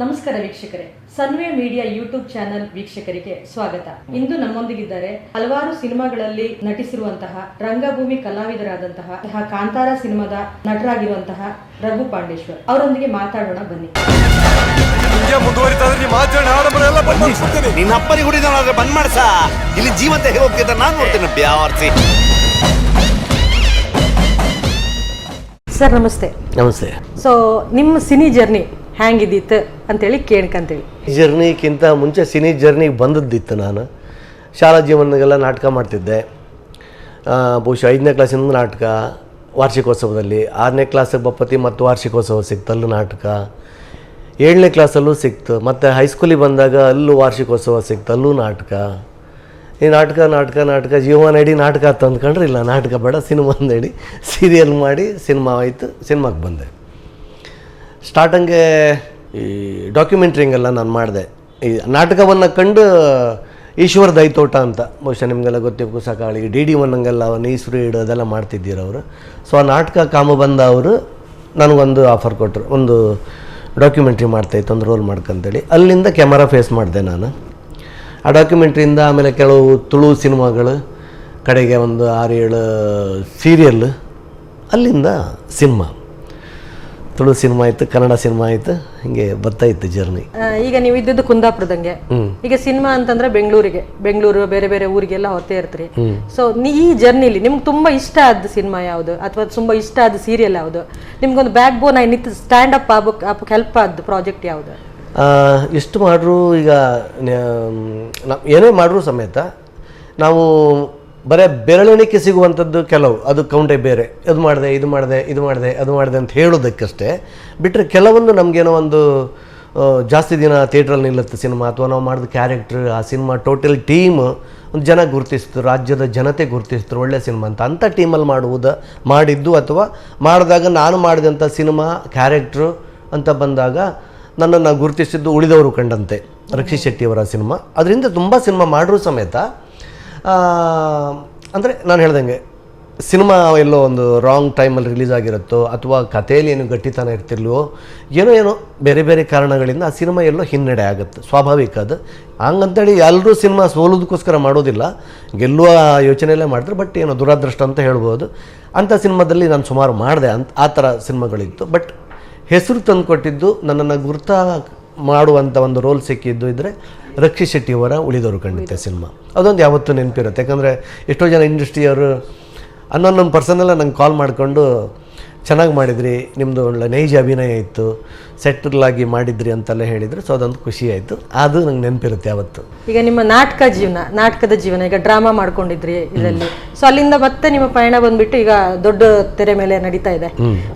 ನಮಸ್ಕಾರ ವೀಕ್ಷಕರೇ. ಸನ್ವೆ media YouTube channel ವೀಕ್ಷಕರಿಗೆ ಸ್ವಾಗತ. ಇಂದು ನಮ್ಮೊಂದಿಗಿದ್ದಾರೆ ಹಲವಾರು ಸಿನಿಮಾಗಳಲ್ಲಿ ನಟಿಸಿರುವಂತಹ ರಂಗಭೂಮಿ ಕಲಾವಿದರಾದಂತಹ ಕಾಂತಾರ ಸಿನಿಮಾದ ನಟರಾಗಿರುವಂತಹ ರಘು ಪಾಂಡೇಶ್ವರ್. ಅವರೊಂದಿಗೆ ಮಾತಾಡೋಣ ಬನ್ನಿ. ಬಂದ್ ಮಾಡಿಸ್ಬಿಡ್ತೀನಿ. ನಿನ್ನ ಅಪ್ಪನಿಗೆ ಹುಡಿದವನಾದ್ರೆ ಬಂದ್ ಮಾಡ್ಸ ಇಲ್ಲಿ ಜೀವಂತ ಹೇಗೆ ಹೋಗ್ತಿದ್ದ ನಾನು ನೋಡ್ತೇನೆ ಬ್ಯಾವರ್ಸಿ ಸರ್ ನಮಸ್ತೆ. ನಮಸ್ತೆ. ಸೊ ನಿಮ್ಮ ಸಿನಿ ಜರ್ನಿ ಹ್ಯಾಂಗಿದ್ದಿತ್ತು ಅಂತೇಳಿ ಕೇಳ್ಕಂತೀವಿ ಜರ್ನಿಗಿಂತ ಮುಂಚೆ ಸಿನಿ ಜರ್ನಿಗೆ ಬಂದದ್ದಿತ್ತು ನಾನು. ಶಾಲಾ ಜೀವನದಾಗೆಲ್ಲ ನಾಟಕ ಮಾಡ್ತಿದ್ದೆ. ಬಹುಶಃ ಐದನೇ ಕ್ಲಾಸಿಂದ ನಾಟಕ, ವಾರ್ಷಿಕೋತ್ಸವದಲ್ಲಿ. ಆರನೇ ಕ್ಲಾಸಿಗೆ ಬಪ್ಪತಿ ಮತ್ತು ವಾರ್ಷಿಕೋತ್ಸವ ಸಿಕ್ತಲ್ಲೂ ನಾಟಕ. ಏಳನೇ ಕ್ಲಾಸಲ್ಲೂ ಸಿಕ್ತು, ಮತ್ತು ಹೈಸ್ಕೂಲಿಗೆ ಬಂದಾಗ ಅಲ್ಲೂ ವಾರ್ಷಿಕೋತ್ಸವ ಸಿಕ್ತು, ಅಲ್ಲೂ ನಾಟಕ. ಈ ನಾಟಕ ನಾಟಕ ನಾಟಕ, ಜೀವನ ಇಡೀ ನಾಟಕ ಅಂತ ಅಂದ್ಕೊಂಡ್ರೆ ಇಲ್ಲ, ನಾಟಕ ಬೇಡ, ಸಿನಿಮಾ ಅಂದೇಳಿ ಸೀರಿಯಲ್ ಮಾಡಿ ಸಿನಿಮಾ ಆಯಿತು ಸಿನಿಮಾಗೆ ಬಂದೆ. ಸ್ಟಾರ್ಟಂಗೆ ಈ ಡಾಕ್ಯುಮೆಂಟ್ರಿಂಗೆಲ್ಲ ನಾನು ಮಾಡಿದೆ. ಈ ನಾಟಕವನ್ನು ಕಂಡು ಈಶ್ವರ ದೈತೋಟ ಅಂತ, ಬಹುಶಃ ನಿಮಗೆಲ್ಲ ಗೊತ್ತಿರ್ಬೇಕು ಸಕಾಳಿ ಡಿ ಡಿ ಒನ್ನಂಗೆಲ್ಲ ನೀಸ್ರು ಇಡು ಅದೆಲ್ಲ ಮಾಡ್ತಿದ್ದೀರ ಅವರು. ಸೊ ಆ ನಾಟಕ ಕಾಮ ಬಂದ ಅವರು ನನಗೊಂದು ಆಫರ್ ಕೊಟ್ಟರು ಒಂದು ಡಾಕ್ಯುಮೆಂಟ್ರಿ ಮಾಡ್ತಾಯಿತ್ತು ಒಂದು ರೋಲ್ ಮಾಡ್ಕಂತೇಳಿ. ಅಲ್ಲಿಂದ ಕ್ಯಾಮರಾ ಫೇಸ್ ಮಾಡಿದೆ ನಾನು. ಆ ಡಾಕ್ಯುಮೆಂಟ್ರಿಯಿಂದ ಆಮೇಲೆ ಕೆಲವು ತುಳು ಸಿನಿಮಾಗಳು, ಕಡೆಗೆ ಒಂದು ಆರು ಏಳು ಸೀರಿಯಲ್, ಅಲ್ಲಿಂದ ಸಿನಿಮಾ. ತುಳು ಸಿನಿಮಾ ಇತ್ತು ಕನ್ನಡ ಸಿನಿಮಾ ಆಯಿತು ಹಿಂಗೆ ಬರ್ತಾ ಇತ್ತು ಜರ್ನಿ ಈಗ ನೀವು ಇದ್ದದ್ದು ಕುಂದಾಪುರದಂಗೆ. ಈಗ ಸಿನಿಮಾ ಅಂತಂದ್ರೆ ಬೆಂಗಳೂರಿಗೆ. ಬೆಂಗಳೂರು ಬೇರೆ ಬೇರೆ ಊರಿಗೆಲ್ಲ ಹೊತ್ತೇ ಇರ್ತೀರಿ. ಸೊ ಈ ಜರ್ನಿಲಿ ನಿಮ್ಗೆ ತುಂಬಾ ಇಷ್ಟ ಆದ ಸಿನಿಮಾ ಯಾವುದು? ಅಥವಾ ತುಂಬಾ ಇಷ್ಟ ಆದ ಸೀರಿಯಲ್ ಯಾವುದು? ನಿಮ್ಗೊಂದು ಬ್ಯಾಕ್ ಬೋನ್ ಆಗಿ ನಿಂತು ಸ್ಟ್ಯಾಂಡ್ ಅಪ್ ಆಗ್ಬೇಕು ಅಪ್ ಹೆಲ್ಪ್ ಆದ ಪ್ರಾಜೆಕ್ಟ್ ಯಾವುದು? ಎಷ್ಟು ಮಾಡ್ರು ಈಗ ಏನೇ ಮಾಡ್ರು ಸಮೇತ ನಾವು ಬರೀ ಬೆರಳೆಣಿಕೆ ಸಿಗುವಂಥದ್ದು ಕೆಲವು. ಅದು ಕೌಂಟೆ ಬೇರೆ. ಅದು ಮಾಡಿದೆ, ಇದು ಮಾಡಿದೆ ಇದು ಮಾಡಿದೆ, ಅದು ಮಾಡಿದೆ ಅಂತ ಹೇಳೋದಕ್ಕಷ್ಟೇ. ಬಿಟ್ಟರೆ ಕೆಲವೊಂದು ನಮಗೇನೋ ಒಂದು ಜಾಸ್ತಿ ದಿನ ಥಿಯೇಟ್ರಲ್ಲಿ ನಿಲ್ಲುತ್ತೆ ಸಿನಿಮಾ ಅಥವಾ ನಾವು ಮಾಡಿದ ಕ್ಯಾರೆಕ್ಟ್ರ್ ಆ ಸಿನಿಮಾ ಟೋಟಲ್ ಟೀಮ್ ಒಂದು ಜನ ಗುರುತಿಸ್ತು ರಾಜ್ಯದ ಜನತೆ ಗುರುತಿಸ್ತು ಒಳ್ಳೆ ಸಿನಿಮಾ ಅಂತ. ಅಂಥ ಟೀಮಲ್ಲಿ ಮಾಡುವುದು, ಮಾಡಿದ್ದು ಅಥವಾ ಮಾಡಿದಾಗ ನಾನು ಮಾಡಿದಂಥ ಸಿನಿಮಾ ಕ್ಯಾರೆಕ್ಟ್ರು ಅಂತ ಬಂದಾಗ ನನ್ನನ್ನು ಗುರುತಿಸಿದ್ದು ಉಳಿದವರು ಕಂಡಂತೆ. ರಕ್ಷಿ ಶೆಟ್ಟಿಯವರ ಸಿನಿಮಾ ಅದರಿಂದ ತುಂಬ ಸಿನಿಮಾ ಮಾಡಿರೂ ಸಮೇತ ಅಂದರೆ ನಾನು ಹೇಳ್ದಂಗೆ, ಸಿನಿಮಾ ಎಲ್ಲೋ ಒಂದು ರಾಂಗ್ ಟೈಮಲ್ಲಿ ರಿಲೀಸ್ ಆಗಿರುತ್ತೋ, ಅಥವಾ ಕಥೆಯಲ್ಲಿ ಏನು ಗಟ್ಟಿತನ ಇರ್ತಿಲ್ವೋ ಏನೋ ಏನೋ ಬೇರೆ ಬೇರೆ ಕಾರಣಗಳಿಂದ ಆ ಸಿನಿಮಾ ಎಲ್ಲೋ ಹಿನ್ನಡೆ ಆಗುತ್ತೆ. ಸ್ವಾಭಾವಿಕ ಅದು. ಹಂಗಂತೇಳಿ ಎಲ್ಲರೂ ಸಿನಿಮಾ ಸೋಲೋದಕ್ಕೋಸ್ಕರ ಮಾಡೋದಿಲ್ಲ. ಗೆಲ್ಲುವ ಯೋಚನೆಯಲ್ಲೇ ಮಾಡ್ತಾರೆ, ಬಟ್ ಏನೋ ದುರಾದೃಷ್ಟ ಅಂತ ಹೇಳ್ಬೋದು. ಅಂಥ ಸಿನಿಮಾದಲ್ಲಿ ನಾನು ಸುಮಾರು ಮಾಡಿದೆ ಅಂತ, ಆ ಥರ ಸಿನಿಮಾಗಳಿತ್ತು. ಬಟ್ ಹೆಸರು ತಂದು ಕೊಟ್ಟಿದ್ದು ನನ್ನನ್ನು ಗುರ್ತ ಮಾಡುವಂಥ ಒಂದು ರೋಲ್ ಸಿಕ್ಕಿದ್ದು ಇದ್ದರೆ ರಕ್ಷಿ ಶೆಟ್ಟಿಯವರ ಉಳಿದವರು ಖಂಡಿತ ಸಿನಿಮಾ. ಅದೊಂದು ಯಾವತ್ತೂ ನೆನಪಿರುತ್ತೆ. ಯಾಕಂದರೆ ಎಷ್ಟೋ ಜನ ಇಂಡಸ್ಟ್ರಿಯವರು ಅನ್ನೊಂದೊಂದು ಪರ್ಸನೆಲ್ಲ ನಂಗೆ ಕಾಲ್ ಮಾಡಿಕೊಂಡು ಚೆನ್ನಾಗಿ ಮಾಡಿದ್ರಿ ನಿಮ್ಮದು ಒಳ್ಳೆ ನೈಜ ಅಭಿನಯ ಇತ್ತು ಸೆಟ್ಲಾಗಿ ಮಾಡಿದ್ರಿ ಅಂತೆಲ್ಲ ಹೇಳಿದ್ರು ಸೊ ಅದೊಂದು ಖುಷಿ ಆಯಿತು. ಅದು ನಂಗೆ ನೆನಪಿರುತ್ತೆ ಅವತ್ತು ಈಗ ನಿಮ್ಮ ನಾಟಕ ಜೀವನ ನಾಟಕದ ಜೀವನ ಈಗ ಡ್ರಾಮಾ ಮಾಡ್ಕೊಂಡಿದ್ರಿ ಇದರಲ್ಲಿ. ಸೊ ಅಲ್ಲಿಂದ ಮತ್ತೆ ನಿಮ್ಮ ಪಯಣ ಬಂದ್ಬಿಟ್ಟು ಈಗ ದೊಡ್ಡ ತೆರೆ ಮೇಲೆ ನಡೀತಾ ಇದೆ.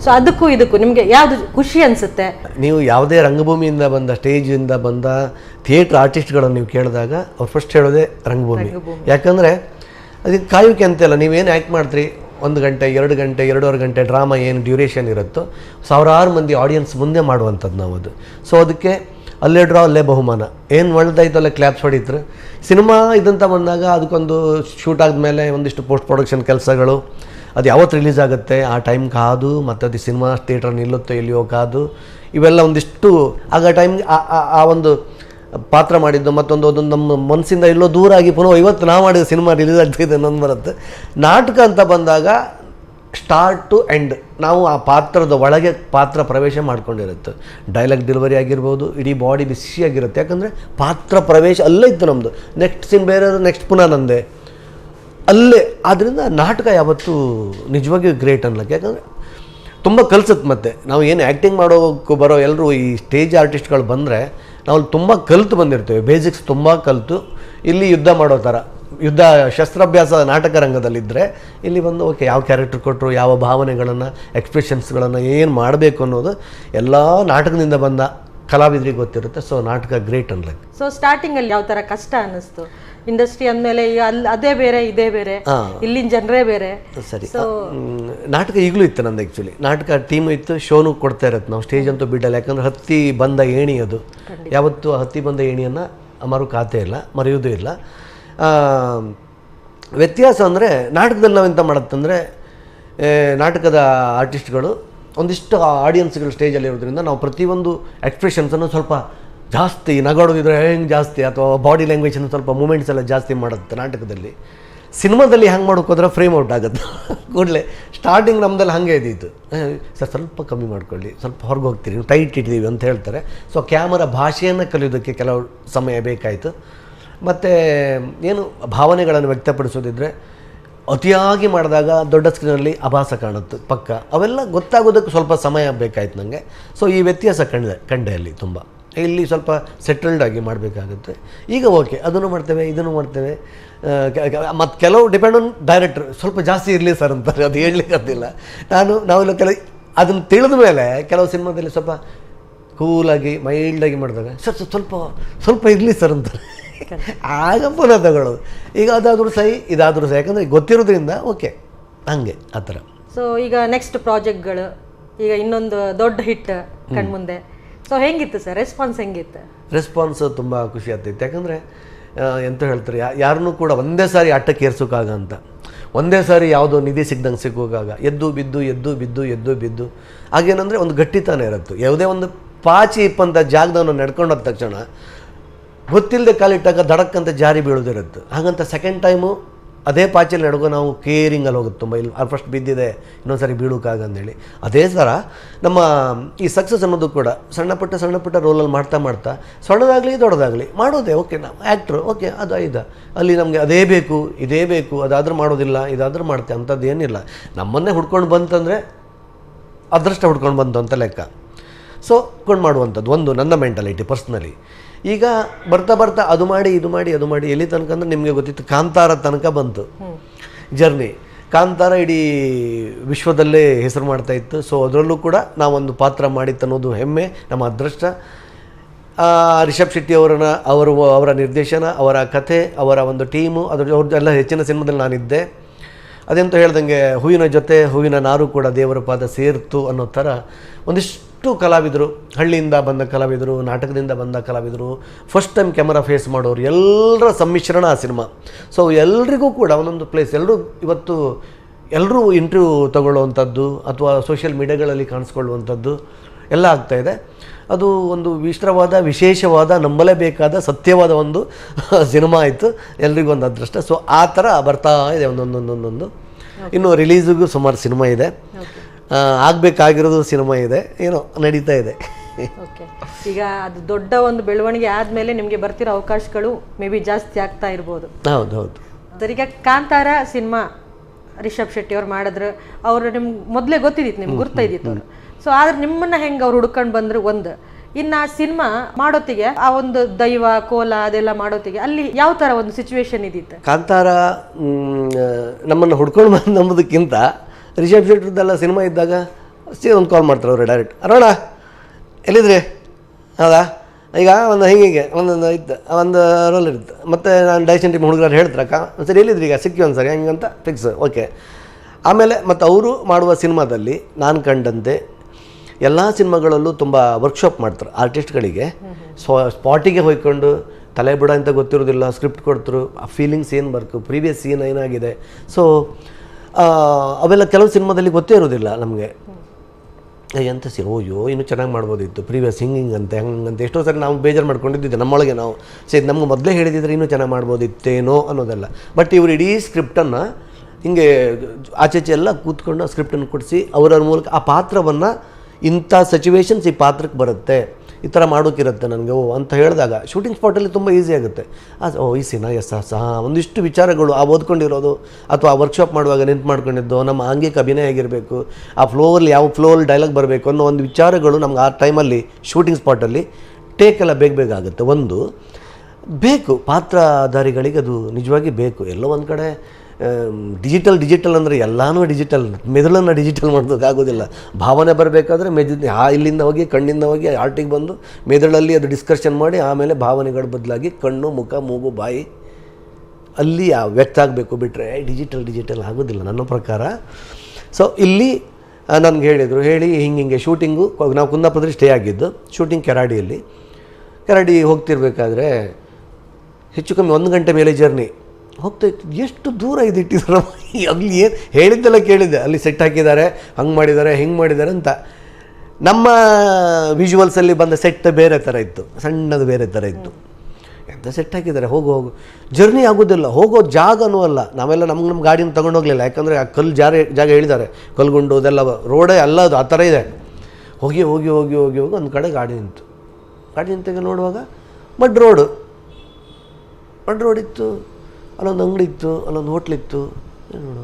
ಸೊ ಅದಕ್ಕೂ ಇದಕ್ಕೂ ನಿಮಗೆ ಯಾವುದು ಖುಷಿ ಅನಿಸುತ್ತೆ? ನೀವು ಯಾವುದೇ ರಂಗಭೂಮಿಯಿಂದ ಬಂದ ಸ್ಟೇಜಿಂದ ಬಂದ ಥಿಯೇಟ್ರ್ ಆರ್ಟಿಸ್ಟ್ಗಳನ್ನು ನೀವು ಕೇಳಿದಾಗ ಅವ್ರು ಫಸ್ಟ್ ಹೇಳೋದೇ ರಂಗಭೂಮಿ. ಯಾಕಂದರೆ ಅದಕ್ಕೆ ಕಾಯುವಿಕೆ ಅಂತೆಲ್ಲ ನೀವೇನು ಆ್ಯಕ್ಟ್ ಮಾಡ್ತೀರಿ? ಒಂದು ಗಂಟೆ, ಎರಡು ಗಂಟೆ, ಎರಡೂವರೆ ಗಂಟೆ ಡ್ರಾಮಾ ಏನು ಡ್ಯೂರೇಷನ್ ಇರುತ್ತೋ ಸಾವಿರಾರು ಮಂದಿ ಆಡಿಯನ್ಸ್ ಮುಂದೆ ಮಾಡುವಂಥದ್ದು ನಾವು ಅದು ಸೊ ಅದಕ್ಕೆ ಅಲ್ಲೇ ಡ್ರಾ, ಅಲ್ಲೇ ಬಹುಮಾನ. ಏನು ಒಳ್ಳೆದಾಯ್ತು ಅಲ್ಲೇ ಕ್ಲಾಪ್ಸ್ ಹೊಡಿತಾರೆ. ಸಿನಿಮಾ ಇದಂತ ಬಂದಾಗ ಅದಕ್ಕೊಂದು ಶೂಟ್ ಆದಮೇಲೆ ಒಂದಿಷ್ಟು ಪೋಸ್ಟ್ ಪ್ರೊಡಕ್ಷನ್ ಕೆಲಸಗಳು. ಅದು ಯಾವತ್ತು ರಿಲೀಸ್ ಆಗುತ್ತೆ, ಆ ಟೈಮ್ ಕಾದು, ಮತ್ತು ಅದು ಸಿನಿಮಾ ಥಿಯೇಟರ್ ನಿಲ್ಲುತ್ತೋ ಇಲ್ಲಿಯೋ ಕಾದು, ಇವೆಲ್ಲ ಒಂದಿಷ್ಟು, ಆಗ ಟೈಮ್ ಆ ಒಂದು ಪಾತ್ರ ಮಾಡಿದ್ದು ಮತ್ತೊಂದು ಅದೊಂದು ನಮ್ಮ ಮನಸ್ಸಿಂದ ಎಲ್ಲೋ ದೂರ ಆಗಿ ಪುನಃ ಇವತ್ತು ನಾವು ಮಾಡಿದ ಸಿನಿಮಾ ರಿಲೀಸ್ ಆಗ್ತಿದೆ ಅನ್ನೊಂದು ಬರುತ್ತೆ. ನಾಟಕ ಅಂತ ಬಂದಾಗ ಸ್ಟಾರ್ಟ್ ಟು ಎಂಡ್ ನಾವು ಆ ಪಾತ್ರದ ಒಳಗೆ ಪಾತ್ರ ಪ್ರವೇಶ ಮಾಡ್ಕೊಂಡಿರುತ್ತೆ. ಡೈಲಾಗ್ ಡೆಲಿವರಿ ಆಗಿರ್ಬೋದು, ಇಡೀ ಬಾಡಿ ಬಿಸಿಯಾಗಿರುತ್ತೆ ಯಾಕಂದರೆ ಪಾತ್ರ ಪ್ರವೇಶ ಅಲ್ಲೇ ಇತ್ತು ನಮ್ಮದು ನೆಕ್ಸ್ಟ್ ಸಿನ್ ಬೇರೆ ನೆಕ್ಸ್ಟ್ ಪುನಃ ನಂದೆ. ಅಲ್ಲೇ. ಆದ್ದರಿಂದ ನಾಟಕ ಯಾವತ್ತೂ ನಿಜವಾಗಿಯೂ ಗ್ರೇಟ್ ಅನ್ಲಕ್ಕೆ ಯಾಕಂದರೆ ತುಂಬ ಕಲ್ಸುತ್ತೆ ಮತ್ತೆ. ನಾವು ಏನು ಆ್ಯಕ್ಟಿಂಗ್ ಮಾಡೋಕ್ಕೂ ಬರೋ ಎಲ್ಲರೂ ಈ ಸ್ಟೇಜ್ ಆರ್ಟಿಸ್ಟ್ಗಳು ಬಂದರೆ ನಾವು ತುಂಬ ಕಲಿತು ಬಂದಿರ್ತೇವೆ ಬೇಸಿಕ್ಸ್ ತುಂಬ ಕಲಿತು. ಇಲ್ಲಿ ಯುದ್ಧ ಮಾಡೋ ಥರ, ಯುದ್ಧ ಶಸ್ತ್ರಾಭ್ಯಾಸ ನಾಟಕ ರಂಗದಲ್ಲಿದ್ದರೆ ಇಲ್ಲಿ ಬಂದು ಓಕೆ ಯಾವ ಕ್ಯಾರೆಕ್ಟರ್ ಕೊಟ್ಟರು ಯಾವ ಭಾವನೆಗಳನ್ನು ಎಕ್ಸ್ಪ್ರೆಷನ್ಸ್ಗಳನ್ನು ಏನು ಮಾಡಬೇಕು ಅನ್ನೋದು ಎಲ್ಲ ನಾಟಕದಿಂದ ಬಂದ ಕಲಾವಿದರಿಗೆ ಗೊತ್ತಿರುತ್ತೆ. ಸೊ ನಾಟಕ ಗ್ರೇಟ್ ಅನ್ಲಕ್ ಸೊ ಸ್ಟಾರ್ಟಿಂಗಲ್ಲಿ ಯಾವ ಥರ ಕಷ್ಟ ಅನ್ನಿಸ್ತು? ಇಂಡಸ್ಟ್ರಿ ಅಂದಮೇಲೆ ಈಗ ಅಲ್ಲಿ ಅದೇ ಬೇರೆ ಇದೇ ಬೇರೆ. ಇಲ್ಲಿನ ಜನರೇ ಬೇರೆ. ಸರಿ. ನಾಟಕ ಈಗಲೂ ಇತ್ತು ನಂದು ಆ್ಯಕ್ಚುಲಿ ನಾಟಕ ಟೀಮ್ ಇತ್ತು ಶೋನು ಕೊಡ್ತಾ ಇರತ್ತೆ ನಾವು ಸ್ಟೇಜ್ ಅಂತೂ ಬಿಡಲ್ಲ. ಯಾಕಂದ್ರೆ ಹತ್ತಿ ಬಂದ ಏಣಿ ಅದು. ಯಾವತ್ತೂ ಹತ್ತಿ ಬಂದ ಏಣಿಯನ್ನು ಮರು ಖಾತೆ ಇಲ್ಲ ಮರೆಯೋದೂ ಇಲ್ಲ. ವ್ಯತ್ಯಾಸ ಅಂದರೆ ನಾಟಕದಲ್ಲಿ ನಾವೆಂತ ಮಾಡುತ್ತಂದರೆ ನಾಟಕದ ಆರ್ಟಿಸ್ಟ್ಗಳು ಒಂದಿಷ್ಟು ಆಡಿಯನ್ಸ್ಗಳು ಸ್ಟೇಜಲ್ಲಿ ಇರೋದ್ರಿಂದ ನಾವು ಪ್ರತಿಯೊಂದು ಎಕ್ಸ್ಪ್ರೆಷನ್ಸನ್ನು ಸ್ವಲ್ಪ ಜಾಸ್ತಿ ನಗಾಡೋದಿದ್ರೆ ಹೆಂಗೆ ಜಾಸ್ತಿ? ಅಥವಾ ಬಾಡಿ ಲ್ಯಾಂಗ್ವೇಜನ್ನು ಸ್ವಲ್ಪ ಮೂಮೆಂಟ್ಸ್ ಎಲ್ಲ ಜಾಸ್ತಿ ಮಾಡುತ್ತೆ ನಾಟಕದಲ್ಲಿ. ಸಿನಿಮಾದಲ್ಲಿ ಹ್ಯಾಂಗೆ ಮಾಡೋಕೆ ಹೋದ್ರೆ ಫ್ರೇಮ್ ಔಟ್ ಆಗುತ್ತೆ? ಕೂಡಲೇ ಸ್ಟಾರ್ಟಿಂಗ್ ನಮ್ಮದಲ್ಲಿ ಹಾಗೆ ಇದ್ದಿತ್ತು ಸರ್, ಸ್ವಲ್ಪ ಕಮ್ಮಿ ಮಾಡ್ಕೊಳ್ಳಿ. ಸ್ವಲ್ಪ ಹೊರಗೆ ಹೋಗ್ತೀರಿ ಟೈಟ್ ಇಟ್ಟಿದ್ದೀವಿ ಅಂತ ಹೇಳ್ತಾರೆ. ಸೊ ಕ್ಯಾಮರಾ ಭಾಷೆಯನ್ನು ಕಲಿಯೋದಕ್ಕೆ ಕೆಲವು ಸಮಯ ಬೇಕಾಯಿತು. ಮತ್ತು, ಏನು ಭಾವನೆಗಳನ್ನು ವ್ಯಕ್ತಪಡಿಸೋದಿದ್ರೆ ಅತಿಯಾಗಿ ಮಾಡಿದಾಗ ದೊಡ್ಡ ಸ್ಕ್ರೀನಲ್ಲಿ ಅಭಾಸ ಕಾಣುತ್ತೆ, ಪಕ್ಕ. ಅವೆಲ್ಲ ಗೊತ್ತಾಗೋದಕ್ಕೆ ಸ್ವಲ್ಪ ಸಮಯ ಬೇಕಾಯ್ತು ನನಗೆ ಸೊ ಈ ವ್ಯತ್ಯಾಸ ಕಂಡೆ ಕಂಡೆ ಅಲ್ಲಿ ತುಂಬ. ಇಲ್ಲಿ ಸ್ವಲ್ಪ ಸೆಟಲ್ಡ್ ಆಗಿ ಮಾಡಬೇಕಾಗುತ್ತೆ. ಈಗ ಓಕೆ ಅದನ್ನು ಮಾಡ್ತೇವೆ ಇದನ್ನು ಮಾಡ್ತೇವೆ. ಮತ್ತು ಕೆಲವು ಡಿಪೆಂಡ್ ಆನ್ ಡೈರೆಕ್ಟ್ರ್ ಸ್ವಲ್ಪ ಜಾಸ್ತಿ ಇರಲಿ ಸರ್ ಅಂತಾರೆ ಅದು ಹೇಳಲಿಕ್ಕಂತಿಲ್ಲ ನಾನು ನಾವೆಲ್ಲ ಕೆಲವು ಅದನ್ನು ತಿಳಿದ ಮೇಲೆ ಕೆಲವು ಸಿನಿಮಾದಲ್ಲಿ ಸ್ವಲ್ಪ ಕೂಲಾಗಿ ಮೈಲ್ಡಾಗಿ ಮಾಡಿದಾಗ ಸರ್ ಸರ್ ಸ್ವಲ್ಪ ಸ್ವಲ್ಪ ಇರಲಿ ಸರ್ ಅಂತಾರೆ. ಆಗ ಪುನಃ ತಗೊಳ್ಳೋದು. ಈಗ ಅದಾದರೂ ಸಹಿ ಇದಾದರೂ ಸಹಿ ಯಾಕಂದರೆ ಗೊತ್ತಿರೋದ್ರಿಂದ ಓಕೆ ಹಂಗೆ ಆ ಥರ. ಸೊ ಈಗ ನೆಕ್ಸ್ಟ್ ಪ್ರಾಜೆಕ್ಟ್ಗಳು ಈಗ ಇನ್ನೊಂದು ದೊಡ್ಡ ಹಿಟ್ ಕಣ್ಮುಂದೆ. ಸೊ ಹೆಂಗಿತ್ತು ಸರ್? ರೆಸ್ಪಾನ್ಸ್ ಹೆಂಗಿತ್ತು? ರೆಸ್ಪಾನ್ಸ್ ತುಂಬ ಖುಷಿ ಆಗ್ತೈತೆ ಯಾಕಂದರೆ ಎಂತ ಹೇಳ್ತಾರೆ ಯಾರನ್ನೂ ಕೂಡ ಒಂದೇ ಸಾರಿ ಆಟಕ್ಕೆ ಏರ್ಸೋಕ್ಕಾಗ ಅಂತ. ಒಂದೇ ಸಾರಿ ಯಾವುದೋ ನಿಧಿ ಸಿಗ್ದಂಗೆ ಸಿಗೋಕ್ಕಾಗ ಎದ್ದು, ಬಿದ್ದು ಎದ್ದು ಬಿದ್ದು ಎದ್ದು, ಬಿದ್ದು. ಹಾಗೇನಂದರೆ ಒಂದು ಗಟ್ಟಿತನ ಇರುತ್ತೆ. ಯಾವುದೇ ಒಂದು ಪಾಚಿ ಇಪ್ಪಂತ ಜಾಗದವನು ನಡ್ಕೊಂಡು ತಕ್ಷಣ, ಗೊತ್ತಿಲ್ಲದೆ ಕಾಲಿಟ್ಟಾಗ ದಡಕ್ಕಂತ ಜಾರಿ ಬೀಳೋದಿರುತ್ತೆ. ಹಾಗಂತ ಸೆಕೆಂಡ್ ಟೈಮು ಅದೇ ಪಾಚಿಯಲ್ಲಿ ನಡುಗು ನಾವು ಕೇರಿಂಗಲ್ಲಿ ಹೋಗುತ್ತೆ ತುಂಬ. ಇಲ್ಲಿ ಫಸ್ಟ್ ಬಿದ್ದಿದೆ ಇನ್ನೊಂದು ಸಾರಿ ಬೀಳೋಕ್ಕಾಗ ಅಂದೇಳಿ ಅದೇ ಥರ ನಮ್ಮ ಈ ಸಕ್ಸಸ್ ಅನ್ನೋದು ಕೂಡ ಸಣ್ಣ ಪುಟ್ಟ ಸಣ್ಣ ಪುಟ್ಟ ರೋಲಲ್ಲಿ ಮಾಡ್ತಾ ಮಾಡ್ತಾ ಸಣ್ಣದಾಗಲಿ ದೊಡ್ಡದಾಗಲಿ ಮಾಡೋದೇ ಓಕೆ ನಾವು ಆ್ಯಕ್ಟ್ರು ಓಕೆ ಅದು ಐದ. ಅಲ್ಲಿ ನಮಗೆ ಅದೇ ಬೇಕು, ಇದೇ ಬೇಕು, ಅದಾದರೂ ಮಾಡೋದಿಲ್ಲ, ಇದಾದರೂ ಮಾಡ್ತೆ ಅಂಥದ್ದು ಏನಿಲ್ಲ. ನಮ್ಮನ್ನೇ ಹುಡ್ಕೊಂಡು ಬಂತಂದರೆ ಅದೃಷ್ಟ ಹುಡ್ಕೊಂಡು ಬಂತು ಅಂತ ಲೆಕ್ಕ. ಸೊ ಕೊಂಡು ಮಾಡುವಂಥದ್ದು ಒಂದು, ನನ್ನ ಮೆಂಟಾಲಿಟಿ ಪರ್ಸ್ನಲಿ ಈಗ ಬರ್ತಾ ಬರ್ತಾ ಅದು ಮಾಡಿ ಇದು ಮಾಡಿ ಅದು ಮಾಡಿ ಎಲ್ಲಿ ತನಕ ಅಂದರೆ ನಿಮಗೆ ಗೊತ್ತಿತ್ತು ಕಾಂತಾರ ತನಕ ಬಂತು. ಜರ್ನಿ. ಕಾಂತಾರ ಇಡೀ ವಿಶ್ವದಲ್ಲೇ ಹೆಸರು ಮಾಡ್ತಾ ಇತ್ತು. ಸೊ ಅದರಲ್ಲೂ ಕೂಡ ನಾವೊಂದು ಪಾತ್ರ ಮಾಡಿತ್ತು ಅನ್ನೋದು ಹೆಮ್ಮೆ ನಮ್ಮ ಅದೃಷ್ಟ. ರಿಷಬ್ ಶೆಟ್ಟಿ ಅವರನ್ನ ಅವರು ಅವರ ನಿರ್ದೇಶನ ಅವರ ಕಥೆ ಅವರ ಒಂದು ಟೀಮು ಅದ್ರ ಅವ್ರದ್ದೆಲ್ಲ ಹೆಚ್ಚಿನ ಸಿನಿಮಾದಲ್ಲಿ ನಾನಿದ್ದೆ. ಅದೆಂತ ಹೇಳ್ದಂಗೆ ಹೂವಿನ ಜೊತೆ ಹೂವಿನ ನಾರು ಕೂಡ ದೇವರ ಪಾದ ಸೇರ್ತು ಅನ್ನೋ ಥರ ಒಂದಿಷ್ಟು ಕಲಾವಿದರು, ಹಳ್ಳಿಯಿಂದ ಬಂದ ಕಲಾವಿದರು, ನಾಟಕದಿಂದ ಬಂದ ಕಲಾವಿದರು ಫಸ್ಟ್ ಟೈಮ್ ಕ್ಯಾಮರಾ ಫೇಸ್ ಮಾಡೋರು, ಎಲ್ಲರ ಸಮ್ಮಿಶ್ರಣ ಆ ಸಿನಿಮಾ. ಸೊ ಎಲ್ರಿಗೂ ಕೂಡ ಒಂದೊಂದು ಪ್ಲೇಸ್ ಎಲ್ಲರೂ ಇವತ್ತು ಎಲ್ಲರೂ ಇಂಟರ್ವ್ಯೂ ತಗೊಳ್ಳುವಂಥದ್ದು ಅಥವಾ ಸೋಷಿಯಲ್ ಮೀಡಿಯಾಗಳಲ್ಲಿ ಕಾಣಿಸ್ಕೊಳ್ಳುವಂಥದ್ದು ಎಲ್ಲ ಆಗ್ತಾಯಿದೆ ಅದು ಒಂದು ವಿಶ್ರವಾದ ವಿಶೇಷವಾದ ನಂಬಲೇಬೇಕಾದ ಸತ್ಯವಾದ ಒಂದು ಸಿನಿಮಾ ಆಯಿತು. ಎಲ್ರಿಗೂ ಒಂದು ಅದೃಷ್ಟ. ಸೊ ಆ ಥರ ಬರ್ತಾ ಇದೆ ಒಂದೊಂದೊಂದೊಂದೊಂದು ಇನ್ನು ರಿಲೀಸಿಗೂ ಸುಮಾರು ಸಿನಿಮಾ ಇದೆ. ಆಗಬೇಕಾಗಿರೋದು ಸಿನಿಮಾ ಇದೆ. ಏನೋ ನಡೀತಾ ಇದೆ. ಓಕೆ ಈಗ ಅದು ದೊಡ್ಡ ಒಂದು ಬೆಳವಣಿಗೆ ಆದಮೇಲೆ ನಿಮಗೆ ಬರ್ತಿರೋ ಅವಕಾಶಗಳು ಮೇ ಬಿ ಜಾಸ್ತಿ ಆಗ್ತಾ ಇರ್ಬೋದು. ಹೌದು ಹೌದು. ಸರ್ ಈಗ ಕಾಂತಾರ ಸಿನಿಮಾ ರಿಷಬ್ ಶೆಟ್ಟಿ ಅವ್ರು ಮಾಡಿದ್ರು. ಅವರು ನಿಮ್ಗೆ ಮೊದಲೇ ಗೊತ್ತಿದ್ದಿತ್ತು ನಿಮ್ಗೆ ಗುರ್ತಾಯಿದ್ದಿತ್ತು ಅವರು. ಸೊ ಆದ್ರೆ ನಿಮ್ಮನ್ನ ಹೆಂಗೆ ಅವ್ರು ಹುಡ್ಕೊಂಡು ಬಂದ್ರು ಒಂದು, ಇನ್ನು ಆ ಸಿನಿಮಾ ಮಾಡೋತ್ತಿಗೆ, ಆ ಒಂದು ದೈವ, ಕೋಲ ಅದೆಲ್ಲ ಮಾಡೋತ್ತಿಗೆ, ಅಲ್ಲಿ ಯಾವ ಥರ ಒಂದು ಸಿಚುವೇಶನ್ ಇದ್ದಿತ್ತು ಕಾಂತಾರ ನಮ್ಮನ್ನು ಹುಡ್ಕೊಂಡು ಬಂದು ನಂಬುದಕ್ಕಿಂತ ರಿಷಬ್ ಶೆಟ್ರದ್ದೆಲ್ಲ ಸಿನಿಮಾ ಇದ್ದಾಗ ಒಂದು ಕಾಲ್ ಮಾಡ್ತಾರೆ ಅವರು ಡೈರೆಕ್ಟ್ ಅರೋಣ, ಎಲ್ಲಿದ್ರಿ? ಹೌದಾ? ಈಗ ಒಂದು ಹಿಂಗೆ ಒಂದೊಂದು ಇತ್ತು, ಒಂದು ರೋಲ್ ಇರುತ್ತೆ. ಮತ್ತು ನಾನು ಡೈರೆಕ್ಷನ್ ಟೀಮ್ ಹುಡುಗರು ಒಂದು ಸರಿ, ಎಲ್ಲಿದ್ರಿ ಈಗ? ಸಿಕ್ಕಿ ಒಂದು ಸರಿ ಹೆಂಗಂತ ಫಿಕ್ಸ್ ಓಕೆ ಆಮೇಲೆ ಮತ್ತು ಅವರು ಮಾಡುವ ಸಿನಿಮಾದಲ್ಲಿ ನಾನು ಕಂಡಂತೆ ಎಲ್ಲ ಸಿನಿಮಾಗಳಲ್ಲೂ ತುಂಬ ವರ್ಕ್ಶಾಪ್ ಮಾಡ್ತಾರೆ ಆರ್ಟಿಸ್ಟ್ಗಳಿಗೆ ಸೊ ಸ್ಪಾಟಿಗೆ ಹೋಯ್ಕೊಂಡು ತಲೆ ಬಿಡ ಅಂತ ಗೊತ್ತಿರೋದಿಲ್ಲ ಸ್ಕ್ರಿಪ್ಟ್ ಕೊಡ್ತರು, ಆ ಫೀಲಿಂಗ್ಸ್ ಏನು ಬರ್ಕು ಪ್ರೀವಿಯಸ್ ಸೀನ್ ಏನಾಗಿದೆ. ಸೊ ಅವೆಲ್ಲ ಕೆಲವು ಸಿನಿಮಾದಲ್ಲಿ ಗೊತ್ತೇ ಇರೋದಿಲ್ಲ ನಮಗೆ. ಎಂತ ಸಿ ಓಯ್ಯೋ ಇನ್ನೂ ಚೆನ್ನಾಗಿ ಮಾಡ್ಬೋದಿತ್ತು ಪ್ರೀವಿಯಸ್ ಹಿಂಗಿಂಗ್ ಅಂತ ಹಂಗಂತ ಎಷ್ಟೋ ಸರಿ ನಾವು ಬೇಜಾರು ಮಾಡ್ಕೊಂಡಿದ್ದಿದ್ದೆ, ನಮ್ಮೊಳಗೆ ನಾವು. ಸರಿ ನಮ್ಗೆ ಮೊದಲೇ ಹೇಳಿದಿದ್ರೆ ಇನ್ನೂ ಚೆನ್ನಾಗಿ ಮಾಡ್ಬೋದಿತ್ತೇನೋ ಅನ್ನೋದಲ್ಲ. ಬಟ್ ಇವರು ಇಡೀ ಸ್ಕ್ರಿಪ್ಟನ್ನು ಹಿಂಗೆ ಆಚೆಚೆ ಎಲ್ಲ ಕೂತ್ಕೊಂಡು ಸ್ಕ್ರಿಪ್ಟನ್ನು ಕೊಡಿಸಿ ಅವರ ಮೂಲಕ ಆ ಪಾತ್ರವನ್ನು ಇಂಥ ಸಿಚುವೇಶನ್ಸ್ ಈ ಪಾತ್ರಕ್ಕೆ ಬರುತ್ತೆ. ಈ ಥರ ಮಾಡೋಕ್ಕಿರುತ್ತೆ ನನಗೆ. ಓ, ಅಂತ ಹೇಳಿದಾಗ ಶೂಟಿಂಗ್ ಸ್ಪಾಟಲ್ಲಿ ತುಂಬ ಈಸಿ ಆಗುತ್ತೆ. ಆ, ಓ, ಈ ಸಿನ ಎಸ್ ಸಹ ಒಂದಿಷ್ಟು ವಿಚಾರಗಳು ಆ ಓದ್ಕೊಂಡಿರೋದು ಅಥವಾ ಆ ವರ್ಕ್ಶಾಪ್ ಮಾಡುವಾಗ ನೆನ್ಪು ಮಾಡ್ಕೊಂಡಿದ್ದು, ನಮ್ಮ ಆಂಗಿಕ ಅಭಿನಯ ಆಗಿರಬೇಕು, ಆ ಫ್ಲೋವಲ್ಲಿ ಯಾವ ಫ್ಲೋವಲ್ಲಿ ಡೈಲಾಗ್ ಬರಬೇಕು ಅನ್ನೋ ಒಂದು ವಿಚಾರಗಳು ನಮ್ಗೆ ಆ ಟೈಮಲ್ಲಿ ಶೂಟಿಂಗ್ ಸ್ಪಾಟಲ್ಲಿ ಟೇಕ್ ಎಲ್ಲ ಬೇಗ ಬೇಗ ಆಗುತ್ತೆ. ಒಂದು, ಬೇಕು, ಪಾತ್ರಧಾರಿಗಳಿಗೆ ಅದು ನಿಜವಾಗಿ ಬೇಕು. ಎಲ್ಲೋ ಒಂದು ಕಡೆ ಡಿಜಿಟಲ್ ಡಿಜಿಟಲ್ ಅಂದರೆ ಎಲ್ಲನೂ ಡಿಜಿಟಲ್ ಮೆದುಳನ್ನು ಡಿಜಿಟಲ್ ಮಾಡೋದಕ್ಕಾಗೋದಿಲ್ಲ ಭಾವನೆ ಬರಬೇಕಾದ್ರೆ ಮೆದು, ಆ ಇಲ್ಲಿಂದ ಹೋಗಿ, ಕಣ್ಣಿಂದ ಹೋಗಿ ಆರ್ಟಿಗೆ ಬಂದು ಮೆದುಳಲ್ಲಿ ಅದು ಡಿಸ್ಕಷನ್ ಮಾಡಿ, ಆಮೇಲೆ ಭಾವನೆಗಳ ಬದಲಾಗಿ ಕಣ್ಣು, ಮುಖ, ಮೂಗು, ಬಾಯಿ ಅಲ್ಲಿ ವ್ಯಕ್ತ ಆಗಬೇಕು ಬಿಟ್ಟರೆ ಡಿಜಿಟಲ್ ಡಿಜಿಟಲ್ ಆಗೋದಿಲ್ಲ ನನ್ನ ಪ್ರಕಾರ. ಸೊ ಇಲ್ಲಿ ನನಗೆ ಹೇಳಿದರು, ಹೇಳಿ ಹಿಂಗೆ ಹಿಂಗೆ ಶೂಟಿಂಗು ನಾವು ಕುಂದಾಪುರದಲ್ಲಿ ಸ್ಟೇ ಆಗಿದ್ದು ಶೂಟಿಂಗ್ ಕೆರಾಡಿಯಲ್ಲಿ. ಕೆರಾಡಿ ಹೋಗ್ತಿರ್ಬೇಕಾದ್ರೆ ಹೆಚ್ಚು ಕಮ್ಮಿ ಒಂದು ಗಂಟೆ ಮೇಲೆ ಜರ್ನಿ ಹೋಗ್ತಾ ಇತ್ತು. ಎಷ್ಟು ದೂರ ಇದು ಇಟ್ಟಿದ್ದಾರೆ ಅಲ್ಲಿ ಏನು ಹೇಳಿದ್ದೆಲ್ಲ ಕೇಳಿದ್ದೆ. ಅಲ್ಲಿ ಸೆಟ್ ಹಾಕಿದ್ದಾರೆ, ಹಂಗೆ ಮಾಡಿದ್ದಾರೆ, ಹೆಂಗೆ ಮಾಡಿದ್ದಾರೆ ಅಂತ. ನಮ್ಮ ವಿಜುವಲ್ಸಲ್ಲಿ ಬಂದ ಸೆಟ್ ಬೇರೆ ಥರ ಇತ್ತು. ಸಣ್ಣದು ಬೇರೆ ಥರ ಇತ್ತು. ಎಂತ ಸೆಟ್ ಹಾಕಿದ್ದಾರೆ? ಹೋಗು ಹೋಗು. ಜರ್ನಿ ಆಗೋದಿಲ್ಲ. ಹೋಗೋ ಜಾಗನೂ ಅಲ್ಲ. ನಾವೆಲ್ಲ ನಮ್ಗೆ ನಮ್ಮ ಗಾಡಿನ ತಗೊಂಡು ಹೋಗಲಿಲ್ಲ. ಯಾಕಂದರೆ ಆ ಕಲ್ಲು ಜಾರ, ಜಾಗ ಹೇಳಿದ್ದಾರೆ. ಕಲ್ಗುಂಡು, ಅದೆಲ್ಲ ರೋಡೇ ಅಲ್ಲ ಅದು ಆ ಥರ ಇದೆ. ಹೋಗಿ ಹೋಗಿ ಹೋಗಿ ಹೋಗಿ ಹೋಗಿ ಒಂದು ಕಡೆ ಗಾಡಿ ನಿಂತು. ಗಾಡಿ ನಿಂತಾಗ ನೋಡುವಾಗ ಮಡ್ ರೋಡು ಮಡ್ ರೋಡ್ ಇತ್ತು. ಅಲ್ಲೊಂದು ಅಂಗಡಿ ಇತ್ತು ಅಲ್ಲೊಂದು ಹೋಟ್ಲಿತ್ತು ಏನು ನೋಡು.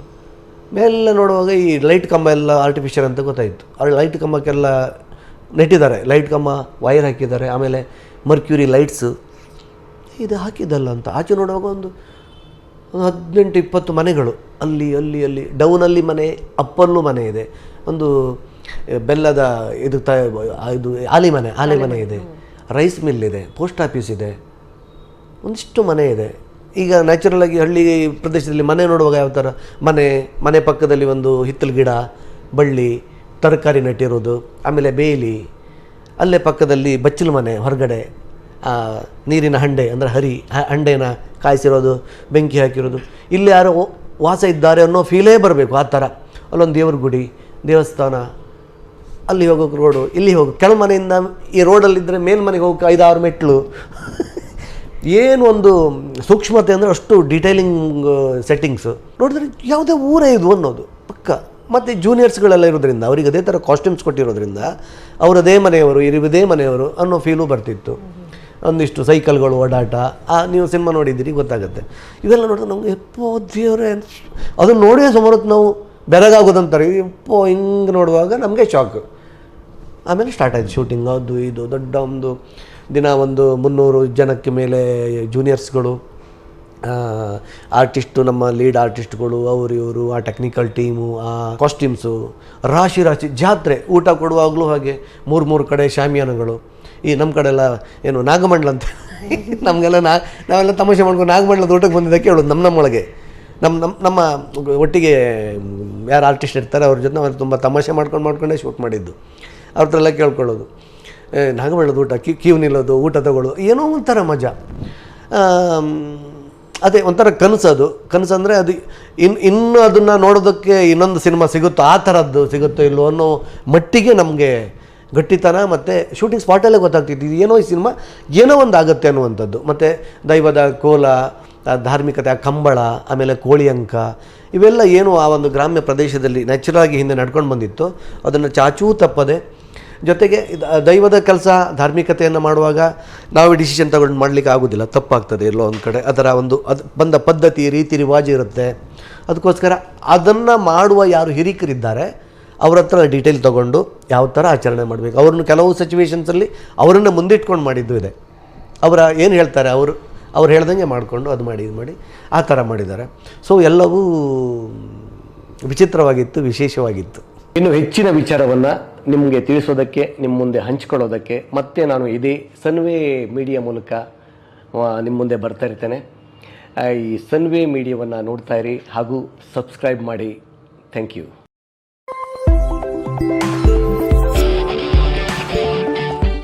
ಮೇಲೆ ನೋಡುವಾಗ ಈ ಲೈಟ್ ಕಂಬ ಎಲ್ಲ ಆರ್ಟಿಫಿಷಿಯಲ್ ಅಂತ ಗೊತ್ತಾಯಿತು. ಆ ಲೈಟ್ ಕಂಬಕ್ಕೆಲ್ಲ ನೆಟ್ಟಿದ್ದಾರೆ. ಲೈಟ್ ಕಂಬ ವೈರ್ ಹಾಕಿದ್ದಾರೆ. ಆಮೇಲೆ ಮರ್ಕ್ಯೂರಿ ಲೈಟ್ಸು ಇದು ಹಾಕಿದ್ದಲ್ಲ ಅಂತ. ಆಚೆ ನೋಡುವಾಗ ಒಂದು ಒಂದು ಹದಿನೆಂಟು ಇಪ್ಪತ್ತು ಮನೆಗಳು. ಅಲ್ಲಿ ಅಲ್ಲಿ ಅಲ್ಲಿ. ಡೌನಲ್ಲಿ ಮನೆ ಅಪ್ಪಲ್ಲೂ ಮನೆ ಇದೆ. ಒಂದು ಬೆಲ್ಲದ ಇದು ತ ಇದು ಆಲಿ ಮನೆ ಆಲಿ ಮನೆ ಇದೆ. ರೈಸ್ ಮಿಲ್ ಇದೆ ಪೋಸ್ಟ್ ಆಫೀಸ್ ಇದೆ. ಒಂದಿಷ್ಟು ಮನೆ ಇದೆ. ಈಗ ನ್ಯಾಚುರಲ್ ಆಗಿ ಹಳ್ಳಿ ಪ್ರದೇಶದಲ್ಲಿ ಮನೆ ನೋಡುವಾಗ ಯಾವ ಥರ ಮನೆ ಮನೆ ಪಕ್ಕದಲ್ಲಿ ಒಂದು ಹಿತ್ತಲು ಗಿಡ, ಬಳ್ಳಿ, ತರಕಾರಿ ನೆಟ್ಟಿರೋದು, ಆಮೇಲೆ ಬೇಲಿ, ಅಲ್ಲೇ ಪಕ್ಕದಲ್ಲಿ ಬಚ್ಚಲು ಮನೆ ಹೊರಗಡೆ ನೀರಿನ ಹಂಡೆ ಅಂದರೆ ಹರಿ ಹಂಡೆನ ಕಾಯಿಸಿರೋದು, ಬೆಂಕಿ ಹಾಕಿರೋದು. ಇಲ್ಲಿ ಯಾರು ವಾಸ ಇದ್ದಾರೆ ಅನ್ನೋ ಫೀಲೇ ಬರಬೇಕು ಆ ಥರ ಅಲ್ಲೊಂದು ದೇವ್ರ ಗುಡಿ, ದೇವಸ್ಥಾನ, ಅಲ್ಲಿ ಹೋಗೋಕೆ ರೋಡು ಇಲ್ಲಿ ಹೋಗು. ಕೆಳ ಮನೆಯಿಂದ ಈ ರೋಡಲ್ಲಿದ್ದರೆ ಮೇಲ್ಮನೆಗೆ ಹೋಗೋಕೆ ಐದಾರು ಮೆಟ್ಲು. ಏನು ಒಂದು ಸೂಕ್ಷ್ಮತೆ ಅಂದರೆ ಅಷ್ಟು ಡೀಟೈಲಿಂಗ್ ಸೆಟ್ಟಿಂಗ್ಸು ನೋಡಿದ್ರೆ ಯಾವುದೇ ಊರೇ ಇದು ಅನ್ನೋದು, ಪಕ್ಕ. ಮತ್ತು ಜೂನಿಯರ್ಸ್ಗಳೆಲ್ಲ ಇರೋದ್ರಿಂದ, ಅವ್ರಿಗೆ ಅದೇ ಥರ ಕಾಸ್ಟ್ಯೂಮ್ಸ್ ಕೊಟ್ಟಿರೋದ್ರಿಂದ ಅವರದೇ ಮನೆಯವರು ಇರಿವದೇ ಮನೆಯವರು ಅನ್ನೋ ಫೀಲು ಬರ್ತಿತ್ತು. ಒಂದಿಷ್ಟು ಸೈಕಲ್ಗಳು ಓಡಾಟ, ಆ, ನೀವು ಸಿನಿಮಾ ನೋಡಿದ್ದೀರಿ, ಗೊತ್ತಾಗುತ್ತೆ. ಇದೆಲ್ಲ ನೋಡಿದ್ರೆ ನಮಗೆ, ಎಪ್ಪೋ ದೇವರೇ, ಅದನ್ನು ನೋಡಿಯೇ ಸುಮಾರು ಹೊತ್ತು ನಾವು ಬೆರಗಾಗೋದಂತಾರೆ. ಎಪ್ಪೋ, ಹಿಂಗೆ ನೋಡುವಾಗ ನಮಗೆ ಶಾಕ್ ಆಮೇಲೆ ಸ್ಟಾರ್ಟ್ ಆಯಿತು. ಶೂಟಿಂಗ್ ಅದು ಇದು, ದೊಡ್ಡ ಒಂದು ದಿನ ಒಂದು ಮುನ್ನೂರು ಜನಕ್ಕೆ ಮೇಲೆ ಜೂನಿಯರ್ಸ್ಗಳು ಆರ್ಟಿಸ್ಟು ನಮ್ಮ ಲೀಡ್ ಆರ್ಟಿಸ್ಟ್ಗಳು ಅವರು ಇವರು, ಆ ಟೆಕ್ನಿಕಲ್ ಟೀಮು ಆ ಕಾಸ್ಟ್ಯೂಮ್ಸು ರಾಶಿ ರಾಶಿ ಜಾತ್ರೆ, ಊಟ ಕೊಡುವಾಗಲೂ ಹಾಗೆ ಮೂರು ಮೂರು ಕಡೆ ಶಾಮಿಯಾನಗಳು ಈ ನಮ್ಮ ಕಡೆ ಎಲ್ಲ ಏನು ನಾಗಮಂಡಲ ಅಂತ. ನಮಗೆಲ್ಲ ನಾ, ನಾವೆಲ್ಲ ತಮಾಷೆ ಮಾಡ್ಕೊಂಡು ನಾಗಮಂಡಲದ ಊಟಕ್ಕೆ ಬಂದಿದ್ದಕ್ಕೆ ಹೇಳೋದು ನಮ್ಮ ನಮ್ಮೊಳಗೆ ನಮ್ಮ ನಮ್ಮ ನಮ್ಮ ಒಟ್ಟಿಗೆ ಯಾರು ಆರ್ಟಿಸ್ಟ್ ಇರ್ತಾರೆ, ಅವ್ರ ಜೊತೆ ನಾವು ತುಂಬ ತಮಾಷೆ ಮಾಡ್ಕೊಂಡು ಮಾಡ್ಕೊಂಡೇ ಶೂಟ್ ಮಾಡಿದ್ದು. ಅವ್ರ ಹತ್ರ ಎಲ್ಲ ಕೇಳ್ಕೊಳ್ಳೋದು. ಏ, ನಾಗಮಂಡಲದ ಊಟ ಕ್ಯೂ ಕ್ಯೂ ನಿಲ್ಲೋದು ಊಟ ತಗೊಳ್ಳೋದು ಏನೋ ಒಂಥರ ಮಜಾ. ಅದೇ ಒಂಥರ ಕನಸು ಅದು. ಕನಸು ಅಂದರೆ ಅದು ಇನ್ನು ಇನ್ನು ಅದನ್ನು ನೋಡೋದಕ್ಕೆ ಇನ್ನೊಂದು ಸಿನಿಮಾ ಸಿಗುತ್ತೋ ಆ ಥರದ್ದು ಸಿಗುತ್ತೋ ಇಲ್ಲೋ ಅನ್ನೋ ಮಟ್ಟಿಗೆ ನಮಗೆ ಗಟ್ಟಿತನ ಮತ್ತು ಶೂಟಿಂಗ್ ಸ್ಪಾಟಲ್ಲೇ ಗೊತ್ತಾಗ್ತಿತ್ತು. ಇದು ಏನೋ ಈ ಸಿನಿಮಾ ಏನೋ ಒಂದು ಆಗುತ್ತೆ ಅನ್ನುವಂಥದ್ದು. ಮತ್ತು ದೈವದ ಕೋಲ ಧಾರ್ಮಿಕತೆ ಆ ಕಂಬಳ ಆಮೇಲೆ ಕೋಳಿ ಅಂಕ ಇವೆಲ್ಲ ಏನು ಆ ಒಂದು ಗ್ರಾಮ್ಯ ಪ್ರದೇಶದಲ್ಲಿ ನ್ಯಾಚುರಾಗಿ ಹಿಂದೆ ನಡ್ಕೊಂಡು ಬಂದಿತ್ತು. ಅದನ್ನು ಚಾಚೂ ತಪ್ಪದೆ ಜೊತೆಗೆ ದೈವದ ಕೆಲಸ, ಧಾರ್ಮಿಕತೆಯನ್ನು ಮಾಡುವಾಗ ನಾವು ಡಿಸಿಷನ್ ತಗೊಂಡು ಮಾಡಲಿಕ್ಕೆ ಆಗೋದಿಲ್ಲ. ತಪ್ಪಾಗ್ತದೆ ಎಲ್ಲೋ ಒಂದು ಕಡೆ. ಅದರ ಒಂದು, ಅದು ಬಂದ ಪದ್ಧತಿ, ರೀತಿ, ರಿವಾಜು ಇರುತ್ತೆ. ಅದಕ್ಕೋಸ್ಕರ ಅದನ್ನು ಮಾಡುವ ಯಾರು ಹಿರಿಕರಿದ್ದಾರೆ, ಅವ್ರ ಹತ್ರ ಡೀಟೇಲ್ ತೊಗೊಂಡು ಯಾವ ಥರ ಆಚರಣೆ ಮಾಡಬೇಕು. ಅವ್ರನ್ನ ಕೆಲವು ಸಿಚುವೇಶನ್ಸಲ್ಲಿ ಅವರನ್ನು ಮುಂದಿಟ್ಕೊಂಡು ಮಾಡಿದ್ದು ಇದೆ. ಅವರ ಏನು ಹೇಳ್ತಾರೆ, ಅವರು, ಅವ್ರು ಹೇಳ್ದಂಗೆ ಮಾಡಿಕೊಂಡು ಅದು ಮಾಡಿ, ಇದು ಮಾಡಿ, ಆ ಥರ ಮಾಡಿದ್ದಾರೆ. ಸೊ ಎಲ್ಲವೂ ವಿಚಿತ್ರವಾಗಿತ್ತು, ವಿಶೇಷವಾಗಿತ್ತು. ಇನ್ನು ಹೆಚ್ಚಿನ ವಿಚಾರವನ್ನು ನಿಮಗೆ ತಿಳಿಸೋದಕ್ಕೆ ನಿಮ್ಮ ಮುಂದೆ ಹಂಚ್ಕೊಳ್ಳೋದಕ್ಕೆ ಮತ್ತೆ ನಾನು ಇದೇ ಸನ್ವೇ ಮೀಡಿಯಾ ಮೂಲಕ ನಿಮ್ಮ ಮುಂದೆ ಬರ್ತಾ ಇರ್ತೇನೆ. ಈ ಸನ್ವೇ ಮೀಡಿಯಾವನ್ನು ನೋಡ್ತಾ ಇರಿ ಹಾಗೂ ಸಬ್ಸ್ಕ್ರೈಬ್ ಮಾಡಿ. Thank you